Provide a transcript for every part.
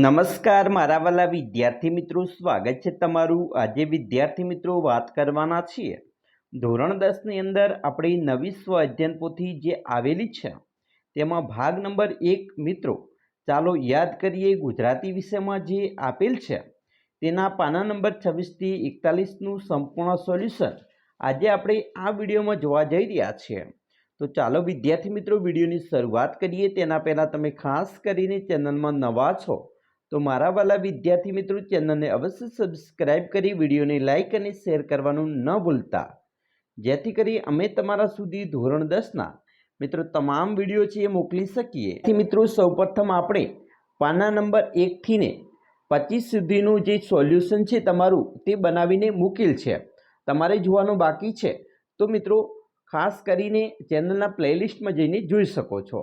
નમસ્કાર, મારા વાલા વિદ્યાર્થી મિત્રો, સ્વાગત છે તમારું. આજે વિદ્યાર્થી મિત્રો વાત કરવાના છીએ. ધોરણ દસની અંદર આપણી નવી સ્વ અધ્યયન પોથી જે આવેલી છે, તેમાં ભાગ નંબર એક મિત્રો, ચાલો યાદ કરીએ ગુજરાતી વિષયમાં જે આપેલ છે, તેના પાના નંબર છવ્વીસથી એકતાલીસનું સંપૂર્ણ સોલ્યુશન આજે આપણે આ વિડીયોમાં જોવા જઈ રહ્યા છીએ. તો ચાલો વિદ્યાર્થી મિત્રો, વિડીયોની શરૂઆત કરીએ. તેના પહેલાં તમે ખાસ કરીને ચેનલમાં નવા છો તો મારા વાલા વિદ્યાર્થી મિત્રો ચેનલને અવશ્ય સબસ્ક્રાઇબ કરી, વિડીયોને લાઇક અને શેર કરવાનું ન ભૂલતા. જેથી કરી અમે તમારા સુધી ધોરણ દસના મિત્રો તમામ વીડિયો છે એ મોકલી શકીએ. મિત્રો સૌપ્રથમ આપણે પાના નંબર એકથી ને પચીસ સુધીનું જે સોલ્યુશન છે તમારું તે બનાવીને મૂકેલ છે. તમારે જોવાનું બાકી છે. તો મિત્રો ખાસ કરીને ચેનલના પ્લેલિસ્ટમાં જઈને જોઈ શકો છો.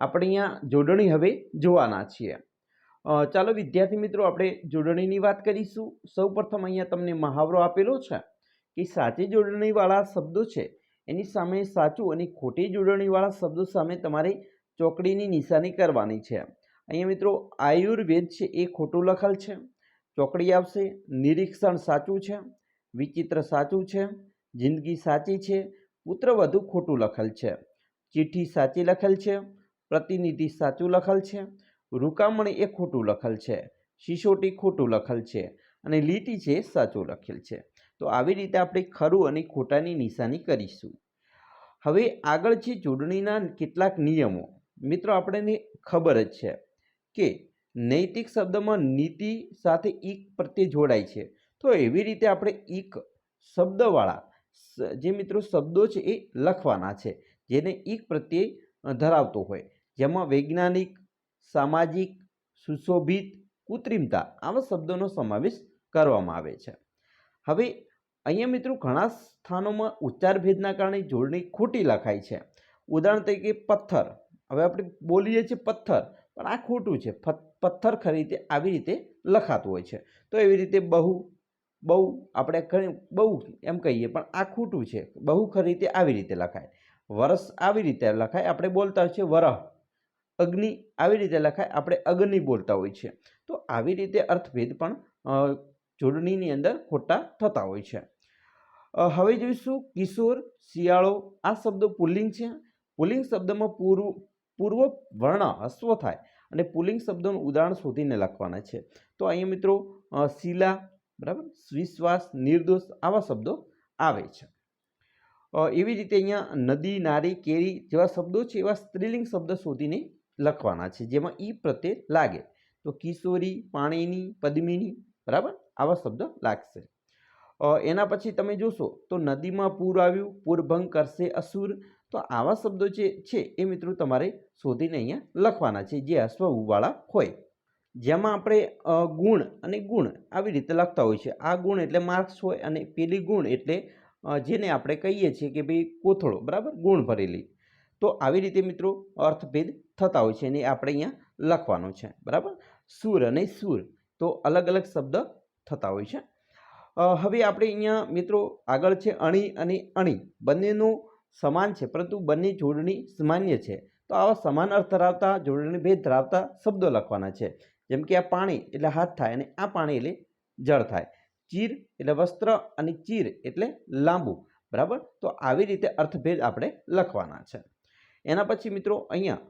આપણે અહીંયા જોડણી હવે જોવાના છીએ. ચાલો વિદ્યાર્થી મિત્રો, આપણે જોડણીની વાત કરીશું. સૌપ્રથમ અહીંયા તમને મહાવરો આપેલો છે કે સાચી જોડણીવાળા શબ્દો છે. એની સામે સાચું અને ખોટી જોડણીવાળા શબ્દો સામે તમારે ચોકડીની નિશાની કરવાની છે. અહીંયા મિત્રો, આયુર્વેદ છે એ ખોટું લખેલ છે. ચોકડી આવશે, નિરીક્ષણ સાચું છે, વિચિત્ર સાચું છે, જિંદગી સાચી છે પુત્રવધુ ખોટું લખેલ છે. ચિઠ્ઠી સાચી લખેલ છે, પ્રતિનિધિ સાચું લખેલ છે રૂકામણી એ ખોટું લખેલ છે. સિસોટી ખોટું લખેલ છે અને લીટી છે સાચું લખેલ છે. તો આવી રીતે આપણે ખરું અને ખોટાની નિશાની કરીશું. હવે આગળ છે જોડણીના કેટલાક નિયમો. મિત્રો, આપણને ખબર જ છે કે નૈતિક શબ્દમાં નીતિ સાથે ઈક પ્રત્યે જોડાય છે. તો એવી રીતે આપણે ઈક શબ્દવાળા જે મિત્રો શબ્દો છે એ લખવાના છે. જેને ઈક પ્રત્યે ધરાવતો હોય. જેમાં વૈજ્ઞાનિક સામાજિક, સુશોભિત, કૃત્રિમતા આવા શબ્દોનો સમાવેશ કરવામાં આવે છે. હવે અહીંયા મિત્રો ઘણા સ્થાનોમાં ઉચ્ચાર ભેદના કારણે જોડણી ખોટી લખાય છે. ઉદાહરણ તરીકે પથ્થર. હવે આપણે બોલીએ છીએ પથ્થર, પણ આ ખોટું છે. પથ્થર ખરી રીતે આવી રીતે લખાતું હોય છે. તો એવી રીતે બહુ બહુ આપણે બહુ એમ કહીએ, પણ આ ખોટું છે. બહુ ખરી રીતે આવી રીતે લખાય. વરસ આવી રીતે લખાય. આપણે બોલતા હોય છે વરહ. અગ્નિ આવી રીતે લખાય, આપણે અગ્નિ બોલતા હોય છે. તો આવી રીતે અર્થભેદ પણ જોડણીની અંદર ખોટા થતા હોય છે. હવે જોઈશું કિશોર, શિયાળો, આ શબ્દો પુલ્લિંગ છે. પુલ્લિંગ શબ્દમાં પૂર્વ પૂર્વ વર્ણ હસ્વ થાય અને પુલ્લિંગ શબ્દોનું ઉદાહરણ શોધીને લખવાના છે. તો અહીંયા મિત્રો શીલા, બરાબર? વિશ્વાસ, નિર્દોષ આવા શબ્દો આવે છે. એવી રીતે અહીંયા નદી, નારી, કેરી જેવા શબ્દો છે, એવા સ્ત્રીલિંગ શબ્દ શોધીને લખવાના છે, જેમાં ઈ પ્રત્યે લાગે. તો કિશોરી, પાણીની, પદ્મિની, બરાબર? આવા શબ્દ લાગશે. એના પછી તમે જોશો, તો નદીમાં પૂર આવ્યું પૂરભંગ કરશે અસુર. તો આવા શબ્દો જે છે, એ મિત્રો તમારે શોધીને અહીંયા લખવાના છે, જે અશ્વવાળા હોય. જેમાં આપણે ગુણ અને ગુણ આવી રીતે લખતા હોય છે. આ ગુણ એટલે માર્ક્સ હોય અને પેલી ગુણ એટલે જેને આપણે કહીએ છીએ કે ભાઈ કોથળો, બરાબર? ગુણ ભરેલી. તો આવી રીતે મિત્રો અર્થભેદ થતા હોય છે અને આપણે અહીંયા લખવાનું છે. બરાબર? સુર અને સુર તો અલગ અલગ શબ્દ થતા હોય છે. હવે આપણે અહીંયા મિત્રો આગળ છે અણી અને અણી. બંનેનું સમાન છે, પરંતુ બંને જોડણી સામાન્ય છે. તો આવા સમાન અર્થ ધરાવતા, જોડણી ભેદ ધરાવતા શબ્દો લખવાના છે. જેમ કે આ પાણી એટલે હાથ થાય અને આ પાણી એટલે જળ થાય. ચીર એટલે વસ્ત્ર અને ચીર એટલે લાંબુ. બરાબર? તો આવી રીતે અર્થભેદ આપણે લખવાના છે. એના પછી મિત્રો અહીંયા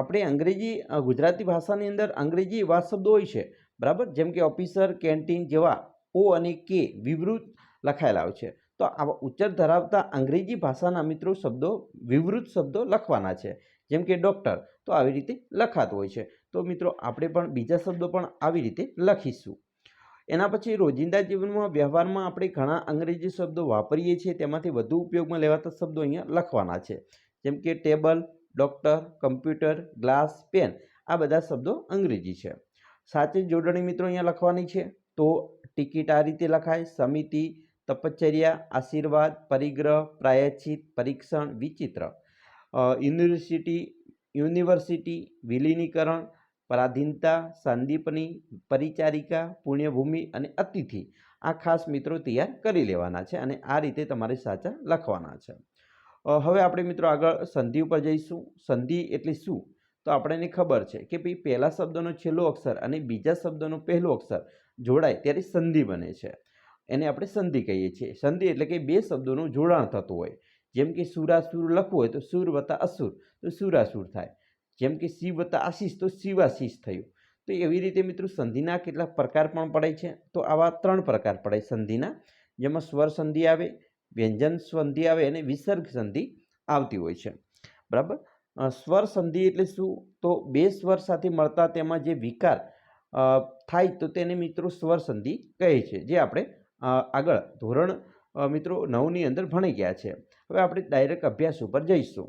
આપણે અંગ્રેજી ગુજરાતી ભાષાની અંદર અંગ્રેજી એવા શબ્દો હોય છે, બરાબર? જેમ કે ઓફિસર કેન્ટીન જેવા ઓ અને કે વિવૃત લખાયેલા હોય છે. તો આવા ઉચ્ચાર ધરાવતા અંગ્રેજી ભાષાના મિત્રો શબ્દો, વિવૃત શબ્દો લખવાના છે. જેમ કે ડૉક્ટર તો આવી રીતે લખાતું હોય છે. તો મિત્રો આપણે પણ બીજા શબ્દો પણ આવી રીતે લખીશું. એના પછી રોજિંદા જીવનમાં, વ્યવહારમાં આપણે ઘણા અંગ્રેજી શબ્દો વાપરીએ છીએ. તેમાંથી વધુ ઉપયોગમાં લેવાતા શબ્દો અહીંયા લખવાના છે. જેમ કે table, doctor, computer, glass, pen, આ બધા શબ્દો અંગ્રેજી છે. સાચી જોડણી મિત્રો અહીંયા લખવાની છે. તો ટિકિટ આ રીતે લખાય. સમિતિ, તપશ્ચર્યા, આશીર્વાદ, પરિગ્રહ, પ્રાયશ્ચિત, પરીક્ષણ, વિચિત્ર. યુનિવર્સિટી યુનિવર્સિટી, વિલીનીકરણ, પરાધીનતા, સંદીપની, પરિચારિકા, પુણ્યભૂમિ અને અતિથિ. આ ખાસ મિત્રો તૈયાર કરી લેવાના છે અને આ રીતે તમારે સાચા લખવાના છે. હવે આપણે મિત્રો આગળ સંધિ ઉપર જઈશું. સંધિ એટલે શું? તો આપણને ખબર છે કે ભાઈ પહેલા શબ્દનો છેલ્લો અક્ષર અને બીજા શબ્દનો પહેલો અક્ષર જોડાય ત્યારે સંધિ બને છે. એને આપણે સંધિ કહીએ છીએ. સંધિ એટલે કે બે શબ્દોનું જોડાણ થતું હોય. જેમ કે સુરાસુર લખવું હોય તો સુર વત્તા અસુર, તો સુરાસુર થાય. જેમ કે શિવ વત્તા આશીષ, તો શિવાશીષ થયું. તો એવી રીતે મિત્રો સંધિના કેટલાક પ્રકાર પણ પડે છે. તો આવા ત્રણ પ્રકાર પડે સંધિના. જેમાં સ્વર સંધિ આવે વ્યંજન સંધિ આવે અને વિસર્ગ સંધિ આવતી હોય છે. બરાબર? સ્વર સંધિ એટલે શું? તો બે સ્વર સાથે મળતા તેમાં જે વિકાર થાય તો તેને મિત્રો સ્વર સંધિ કહે છે, જે આપણે આગળ ધોરણ મિત્રો નવની અંદર ભણી ગયા છે. હવે આપણે ડાયરેક્ટ અભ્યાસ ઉપર જઈશું.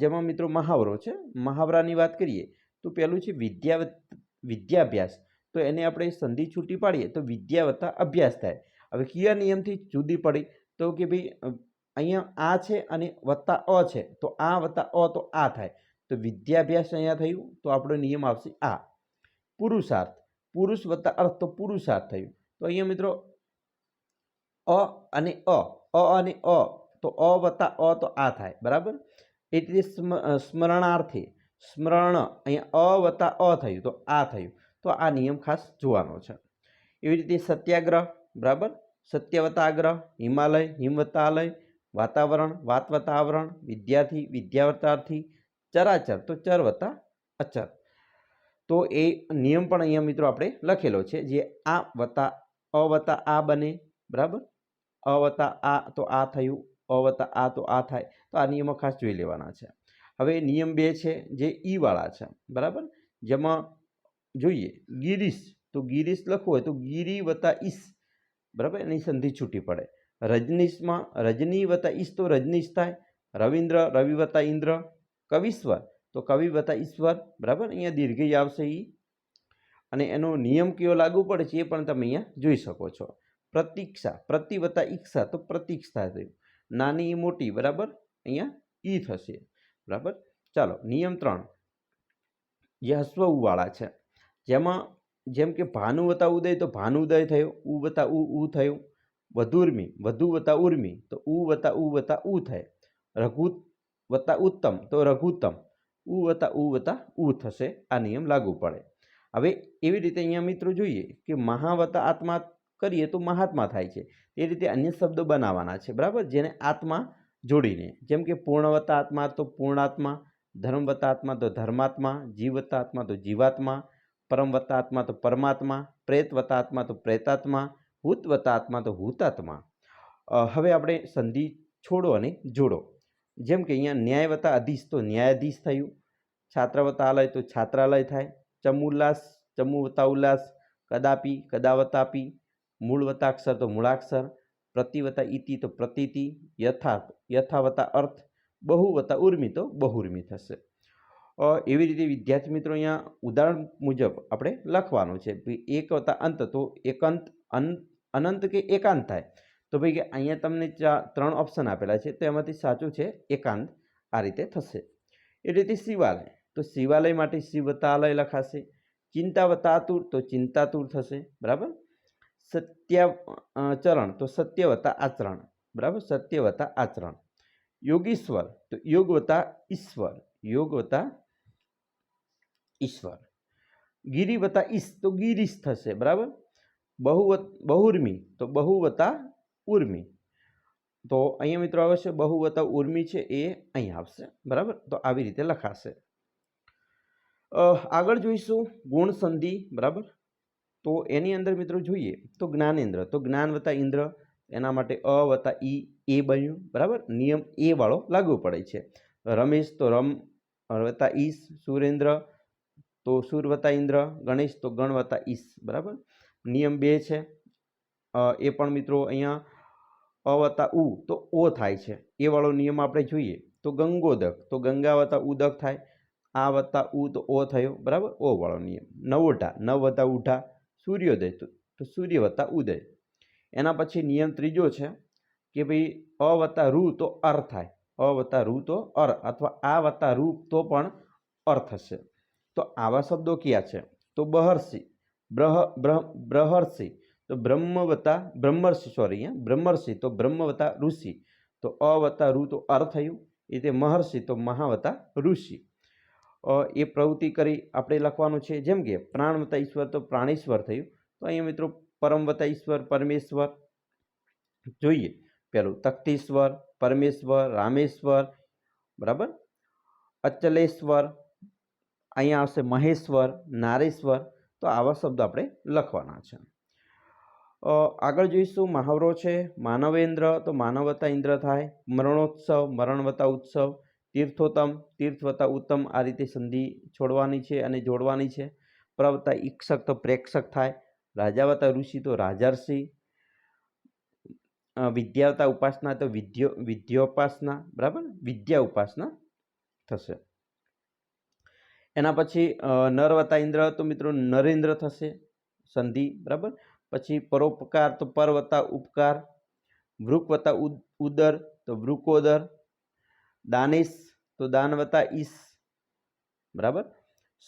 જેમાં મિત્રો મહાવરો છે. મહાવરાની વાત કરીએ તો પહેલું છે વિદ્યા વિદ્યાભ્યાસ. તો એને આપણે સંધિ છૂટી પાડીએ તો વિદ્યા વત્તા અભ્યાસ થાય. હવે કયા નિયમથી જુદી પડી. તો કે ભાઈ અહીંયા આ છે અને વત્તા અ છે. તો આ વત્તા અ તો આ થાય. તો વિદ્યાભ્યાસ અહીંયા થયું, તો આપણો નિયમ આવશે આ. પુરુષાર્થ. પુરુષ વત્તા અર્થ તો પુરુષાર્થ થયું. તો અહીંયા મિત્રો, અ અને અ. અ અને અ. તો અ વત્તા અ તો આ થાય. બરાબર? એ રીતે સ્મ- સ્મરણાર્થી. સ્મરણ. અહીંયા અ વત્તા અ થયું, તો આ થયું. તો આ નિયમ ખાસ જોવાનો છે. એવી રીતે સત્યાગ્રહ. બરાબર? સત્ય વત્તા આગ્રહ હિમાલય હિમવતાલય વાતાવરણ વાત વત્તા વિદ્યાર્થી, વિદ્યાવતાર્થી, ચરાચર. તો ચર અચર. તો એ નિયમ પણ અહીંયા મિત્રો આપણે લખેલો છે જે આ વત્તા અ આ બને, બરાબર? અ આ તો આ થયું અ આ તો આ થાય. તો આ નિયમો ખાસ જોઈ લેવાના છે. હવે નિયમ બે છે જે ઈવાળા છે, બરાબર? જેમાં જોઈએ, ગિરીશ. તો ગિરીશ લખવું હોય તો ગિરી વત્તા ઈશ. બરાબર? એની સંધિ છૂટી પડે. રજનીશમાં, રજની વત્તા ઈશ તો રજનીશ થાય. રવિન્દ્ર, રવિ વત્તા ઇન્દ્ર. કવિશ્વર. તો કવિ વત્તા ઈશ્વર. બરાબર? અહીંયા દીર્ઘઈ આવશે ઈ. અને એનો નિયમ કયો લાગુ પડે છે એ પણ તમે અહીંયા જોઈ શકો છો. પ્રતીક્ષા. પ્રતિ વત્તા ઈક્ષા તો પ્રતીક્ષા થયું. નાની મોટી. બરાબર? અહીંયા ઈ થશે. બરાબર? ચાલો, નિયમ ત્રણ. જે હસ્વઉવાળા છે. જેમાં જેમ કે ભાનુ વતા ઉદય, તો ભાનુદય થયો, ઉ વતા ઉ ઉ થયું. વધુર્મી, વધુ વતા ઉર્મી, તો ઉ વતા ઉ વતા ઉ થાય. રઘુ વત્તા ઉત્તમ, તો રઘુત્તમ. ઉ વતા ઉ વતા ઉ થશે, આ નિયમ લાગુ પડે. હવે એવી રીતે અહીંયા મિત્રો જોઈએ કે મહાવતા આત્મા કરીએ તો મહાત્મા થાય છે. એ રીતે અન્ય શબ્દો બનાવવાના છે, બરાબર? જેને આત્મા જોડીને. જેમ કે પૂર્ણવતા આત્મા તો પૂર્ણાત્મા, ધર્મવતા આત્મા તો ધર્માત્મા, જીવતા આત્મા તો જીવાત્મા પરમ વત્તા તો પરમાત્મા પ્રેત વત્તા તો પ્રેતાત્મા ભૂત તો ભૂતાત્મા. હવે આપણે સંધિ છોડો અને જોડો. જેમ કે અહીંયા ન્યાય અધીશ તો ન્યાયાધીશ થયું છાત્રવતાલય તો છાત્રાલય થાય, ચમુલ્લાસ ચમુ વત્તા ઉલ્લાસ કદાપી, કદાવતાપી મૂળ વત્તા તો મૂળાક્ષર પ્રતિવતા ઇતિ તો પ્રતીતિ યથાર્થ યથા વત્તા અર્થ બહુવતા ઉર્મિ તો બહુર્મી થશે. એવી રીતે વિદ્યાર્થી મિત્રો અહીંયા ઉદાહરણ મુજબ આપણે લખવાનું છે એક વત્તા અંત, તો એકાંત, અન- અનંત કે એકાંત થાય. તો ભાઈ કે અહીંયા તમને ત્રણ ઓપ્શન આપેલા છે, તો એમાંથી સાચું છે એકાંત. આ રીતે થશે. એ રીતે શિવાલય, તો શિવાલય માટે શિવતાલય લખાશે. ચિંતા વત્તાતુર તો ચિંતાતુર થશે. બરાબર? સત્યાચરણ ચરણ, તો સત્ય વત્તા આચરણ. બરાબર? સત્ય વત્તા આચરણ. યોગીશ્વર, તો યોગ વત્તા ઈશ્વર. યોગ વત્તા ઈશ્વર. ગિરી વત્તા ઈશ તો ગિરીશ થશે, બરાબર? બહુવત, બહુર્મી તો બહુ વત્તા ઉર્મી. તો અહીંયા મિત્રો આવશે બહુ વત્તા ઉર્મી છે એ અહીં આવશે, બરાબર? તો આવી રીતે લખાશે. આગળ જોઈશું ગુણ સંધિ, બરાબર? તો એની અંદર મિત્રો જોઈએ તો જ્ઞાનેન્દ્ર, તો જ્ઞાન વત્તા ઇન્દ્ર, એના માટે અ વત્તા ઈ, એ બન્યું, બરાબર? નિયમ એ વાળો લાગુ પડે છે. રમેશ તો રમ, વત્તા ઈશ, સુરેન્દ્ર તો સૂર વત્તા ઇન્દ્ર, ગણેશ તો ગણ વત્તા ઈશ, બરાબર? નિયમ બે છે. એ પણ મિત્રો અહીંયા અ વત્તા ઉ, તો ઓ થાય છે. એ વાળો નિયમ આપણે જોઈએ. તો ગંગોદક, તો ગંગા વત્તા ઉદક થાય. આ વત્તા ઉ તો ઓ થયો, બરાબર? ઓ વાળો નિયમ. નવોઢા, નવ વત્તા ઉઠા સૂર્યોદય, તો સૂર્ય વત્તા ઉદય. એના પછી નિયમ ત્રીજો છે કે ભાઈ અ વત્તા રૂ તો અર થાય. અ વત્તા રૂ તો અર, અથવા આ વત્તા રૂ તો પણ અર થશે. તો આવા શબ્દો કયા છે? તો બહર્ષિ. બ્રહ બ્રહ, બ્રહર્ષિ. તો બ્રહ્મ વત્તા બ્રહ્મર્ષિ સોરી અહીંયા બ્રહ્મર્ષિ તો બ્રહ્મ વત્તા ઋષિ. તો અ વત્તા રૂ તો અર થયું. એ રીતે મહર્ષિ તો મહા વત્તા ઋષિ એ પ્રવૃત્તિ કરી આપણે લખવાનું છે જેમ કે પ્રાણ વત્તા ઈશ્વર તો પ્રાણેશ્વર થયું. તો અહીંયા મિત્રો પરમ વત્તા ઈશ્વર, પરમેશ્વર જોઈએ. પેલું તખ્તીશ્વર, પરમેશ્વર, રામેશ્વર, બરાબર? અચલેશ્વર અહીંયા આવશે મહેશ્વર, નારેશ્વર, તો આવા શબ્દો આપણે લખવાના છે. આગળ જોઈશું મહાવરો છે, માનવેન્દ્ર, તો માનવતા ઇન્દ્ર થાય, મરણોત્સવ, મરણવતા ઉત્સવ, તીર્થોત્તમ, તીર્થવતા ઉત્તમ આ રીતે સંધિ છોડવાની છે અને જોડવાની છે. પ્રવતા ઈક્ષક તો પ્રેક્ષક થાય, રાજાવતા ઋષિ તો રાજાર્ષિ વિદ્યાવતા ઉપાસના તો વિદ્યો, વિદ્યોપાસના, બરાબર? વિદ્યા ઉપાસના થશે. એના પછી નર વત્તા ઇન્દ્ર તો મિત્રો, નરેન્દ્ર થશે, સંધિ, બરાબર? પછી પરોપકાર તો પર વત્તા ઉપકાર, વૃક વત્તા ઉદર તો વૃકોદર, દાનિશ તો દાન વત્તા ઈશ, બરાબર?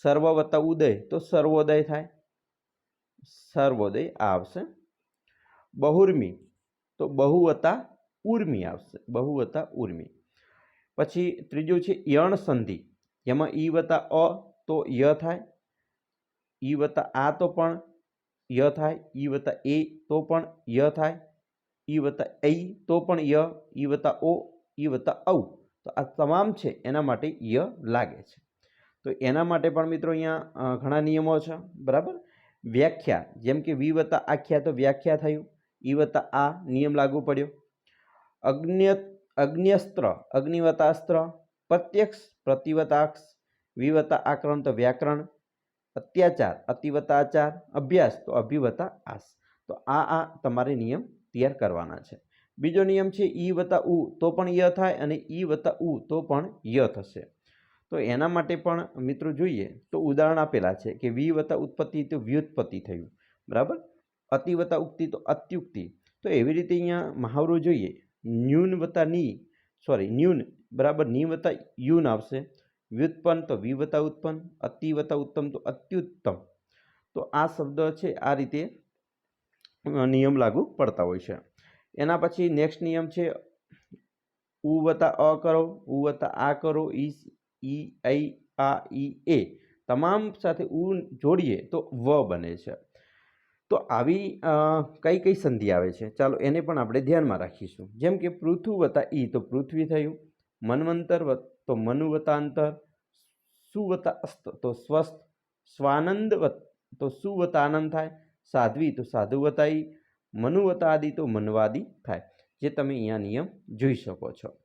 સર્વ વત્તા ઉદય તો સર્વોદય થાય, સર્વોદય આવશે. બહુર્મી તો બહુ વત્તા ઉર્મી આવશે, બહુ વત્તા ઉર્મી. પછી ત્રીજું છે યણ સંધિ. જેમાં ઈ વત્તા અ તો ય થાય, ઈ વત્તા આ તો પણ ય થાય, ઈ વત્તા એ તો પણ ય થાય, ઈ વત્તા ઐ તો પણ ય, ઈ વત્તા ઓ, ઈ વત્તા ઔ. તો આ તમામ છે એના માટે ય લાગે છે. તો એના માટે પણ મિત્રો અહીંયા ઘણા નિયમો છે, બરાબર? વ્યાખ્યા, જેમ કે વી વત્તા આખ્યા તો વ્યાખ્યા થયું, ઈ વત્તા આ નિયમ લાગુ પડ્યો. અગ્ન્ય, અગ્ન્યસ્ત્ર અગ્નિવતા અસ્ત્ર પ્રત્યક્ષ, પ્રતિવતાક્ષ, વિવતા આક્રમ તો વ્યાકરણ, અત્યાચાર, અતિવતાચાર, અભ્યાસ, તો અભિવતા આસ. તો આ આ તમારે નિયમ તૈયાર કરવાના છે. બીજો નિયમ છે ઈ વતા ઉ, તો પણ ય થાય અને ઈ વત્તા ઉ, તો પણ ય થશે. તો એના માટે પણ મિત્રો જોઈએ તો ઉદાહરણ આપેલા છે કે વી વતા ઉત્પત્તિ તો વ્યુત્પત્તિ થયું, બરાબર? અતિ ઉક્તિ તો અત્યુક્તિ. તો એવી રીતે અહીંયા મહાવરો જોઈએ. ન્યૂન વતા ની, સોરી, ન્યૂન બરાબર, ની વત્તા યુન આવશે. વ્યુત્પન્ન તો વિવતા ઉત્પન્ન, અતિ વત્તા ઉત્તમ તો અત્યુત્તમ. તો આ શબ્દ છે, આ રીતે નિયમ લાગુ પડતા હોય છે. એના પછી નેક્સ્ટ નિયમ છે, ઉ વત્તા અ કરો, ઉ વત્તા આ કરો, ઈ ઈ આઈ આ, ઈ, એ. તમામ સાથે ઉ જોડીએ તો વ બને છે. તો આવી કઈ કઈ સંધિ આવે છે? ચાલો એને પણ આપણે ધ્યાનમાં રાખીશું. જેમ કે પૃથુ વત્તા ઈ, તો પૃથ્વી થયું. મન્વંતર વત- તો મનુવતાંતર વત્તા અંતર સુ વત્તા અસ્ત તો સ્વસ્થ, સ્વાનંદવત તો સુવતાનંદ થાય, સાધ્વી તો સાધુવતાઈ, મનુવતાદી તો મનવાદી થાય, જે તમે અહીંયા નિયમ જોઈ શકો છો.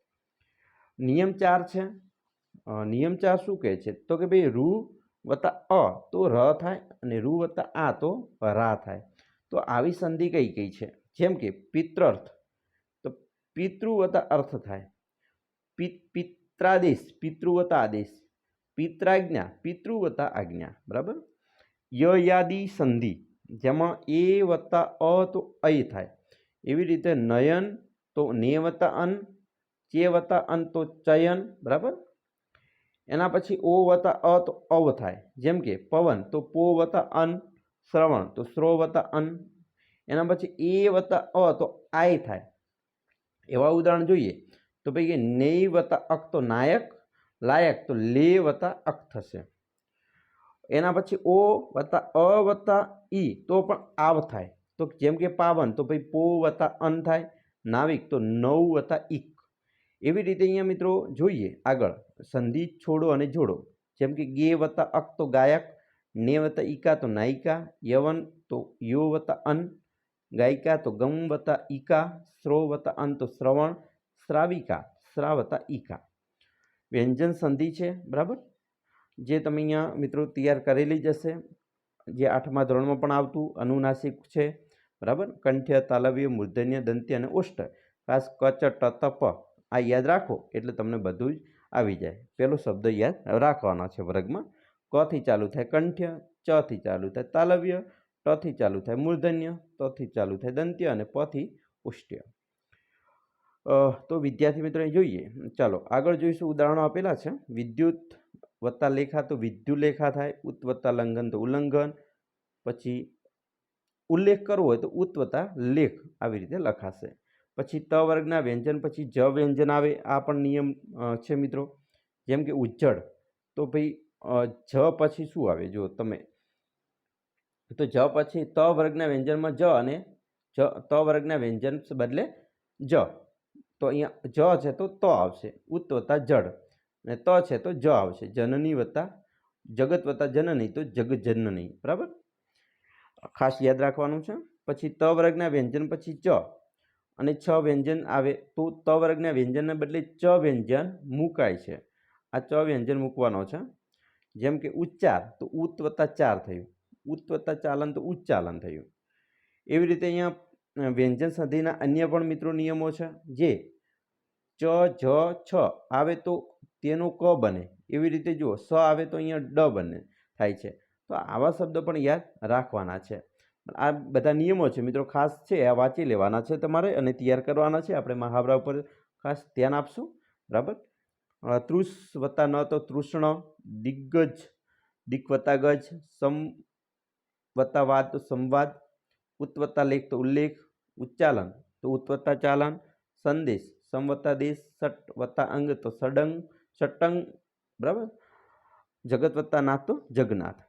નિયમ ચાર છે. નિયમ ચાર શું કહે છે? તો કે ભાઈ રૂ વત્તા અ તો ર થાય અને રૂ વત્તા આ તો રા થાય. તો આવી સંધિ કઈ કઈ છે? જેમ કે પિત્રર્થ. તો પિતૃ વત્તા અર્થ થાય. પિત્રાદેશ પિતૃવતા આદેશ પિત્રાજ્ઞા પિતૃવતા આજ્ઞા બરાબર? યયાદી સંધિ, જેમાં એ વત્તા અ તો અ થાય. એવી રીતે નયન તો ને વત્તા અન, ચે વત્તા અન તો ચયન, બરાબર? એના પછી ઓ વત્તા અ તો અવ થાય. જેમ કે પવન તો પો વત્તા અન, શ્રવણ તો શ્રો વત્તા અન. એના પછી એ વત્તા અ તો આય થાય. એવા ઉદાહરણ જોઈએ. તો ભાઈ નેય વત્તા અક તો નાયક, લાયક તો લે વત્તા અક થશે. એના પછી ઓ વત્તા અ વત્તા ઈ તો પણ આવ થાય. તો જેમ કે પાવન તો ભાઈ પો વત્તા અન થાય, નાવિક તો નવ વત્તા ઈક. એવી રીતે અહીંયા મિત્રો જોઈએ આગળ. સંધિ છોડો અને જોડો. જેમ કે ગે વત્તા અક તો ગાયક, ને વત્તા ઈકા તો નાયિકા, યવન તો યો વત્તા અન, ગાયિકા તો ગમ વત્તા ઈકા શ્રો વત્તા અન તો શ્રવણ શ્રાવિકા શ્રાવતા ઈકા. વ્યંજન સંધિ છે, બરાબર? જે તમે અહીંયા મિત્રો તૈયાર કરેલી જ હશે જે આઠમા ધોરણમાં પણ આવતું, અનુનાસિક છે, બરાબર? કંઠ્ય, તાલવ્ય, મૂર્ધન્ય, દંત્ય અને ઓષ્ટ ખાસ કચ તપ આ યાદ રાખો, એટલે તમને બધું જ આવી જાય. પેલો શબ્દ યાદ રાખવાનો છે વર્ગમાં. કથી ચાલુ થાય કંઠ્ય ચથી ચાલુ થાય તાલવ્ય ટથી ચાલુ થાય મૂર્ધન્ય તથી ચાલુ થાય દંત્ય અને પથી ઉષ્ટ્ય તો વિદ્યાર્થી મિત્રો જોઈએ. ચાલો, આગળ જોઈશું ઉદાહરણો આપેલા છે. વિદ્યુત વત્તા લેખા તો વિદ્યુલેખા થાય, ઉત વત્તા લંઘન તો ઉલ્લંઘન. પછી ઉલ્લેખ કરવો હોય તો ઉત વત્તા લેખ આવી રીતે લખાશે. પછી ત વર્ગના વ્યંજન, પછી જ વ્યંજન આવે. આ પણ નિયમ છે મિત્રો. જેમ કે ઉજ્જડ. તો ભાઈ જ પછી શું આવે? જો તમે, તો જ પછી ત વર્ગના વ્યંજનમાં જ અને જ, ત વર્ગના વ્યંજન બદલે જ. તો અહીંયા જ છે તો ત આવશે. ઉત વત્તા જડ અને ત છે તો જ આવશે. જનની વત્તા જગત વત્તા જનની તો જગજનની. બરાબર? ખાસ યાદ રાખવાનું છે. પછી ત વર્ગના વ્યંજન, પછી ચ અને છ વ્યંજન આવે તો ત વર્ગના વ્યંજનને બદલે ચ વ્યંજન મુકાય છે. આ ચ વ્યંજન મૂકવાનો છે. જેમ કે ઉચ્ચાર, તો ઉત વત્તા ચાર થયું. ઉત વત્તા ચાલન, તો ઉચ્ચાલન થયું. એવી રીતે અહીંયા વ્યંજન સંધિના અન્ય પણ મિત્રો નિયમો છે, જે ચ, જ, છ આવે તો તેનો ક બને. એવી રીતે જુઓ, સ આવે તો અહીંયા ડ બને, થાય છે. તો આવા શબ્દો પણ યાદ રાખવાના છે. આ બધા નિયમો છે મિત્રો, ખાસ છે, આ વાંચી લેવાના છે તમારે અને તૈયાર કરવાના છે. આપણે મહાવરા ઉપર ખાસ ધ્યાન આપશું. બરાબર? તૃષ વત્તા ન તો તૃષ્ણ, દિગ્ગજ, દિક વત્તા ગજ, સમ વત્તા વાદ તો સંવાદ ઉત્વત્તા લેખ તો ઉલ્લેખ ઉચ્ચાલન, તો ઉત્વત્તા ચાલન, સંદેશ સંવત્તા દેશ, સટ, વત્તા અંગ, તો સડંગ સટંગ બરાબર? જગત વત્તા નાથ, તો જગનાથ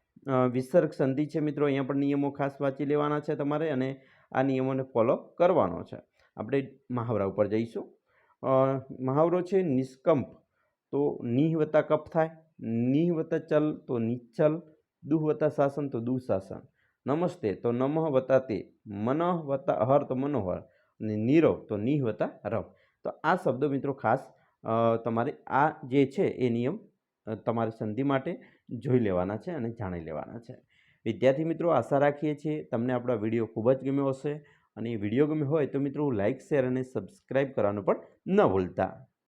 વિસર્ગ સંધિ છે મિત્રો, અહીંયા પણ નિયમો ખાસ વાંચી લેવાના છે તમારે અને આ નિયમોને ફોલો કરવાનો છે. આપણે મહાવરા ઉપર જઈશું. મહાવરો છે નિષ્કંપ, તો નિહ કપ થાય, નિહ ચલ, તો નિચ્છલ, દુહ શાસન તો દુઃશાસન નમસ્તે, તો નમઃ વત્તા તે, મનઃ વત્તા અહર તો મનોહર, અને નીરવ તો નિહ વત્તા રવ. તો આ શબ્દો મિત્રો ખાસ તમારે આ જે છે એ નિયમ તમારે સંધિ માટે જોઈ લેવાના છે અને જાણી લેવાના છે. વિદ્યાર્થી મિત્રો, આશા રાખીએ છીએ તમને આપણો વીડિયો ખૂબ જ ગમ્યો હશે. અને વીડિયો ગમ્યો હોય તો મિત્રો લાઇક શેર અને સબસ્ક્રાઈબ કરવાનું પણ ન ભૂલતા.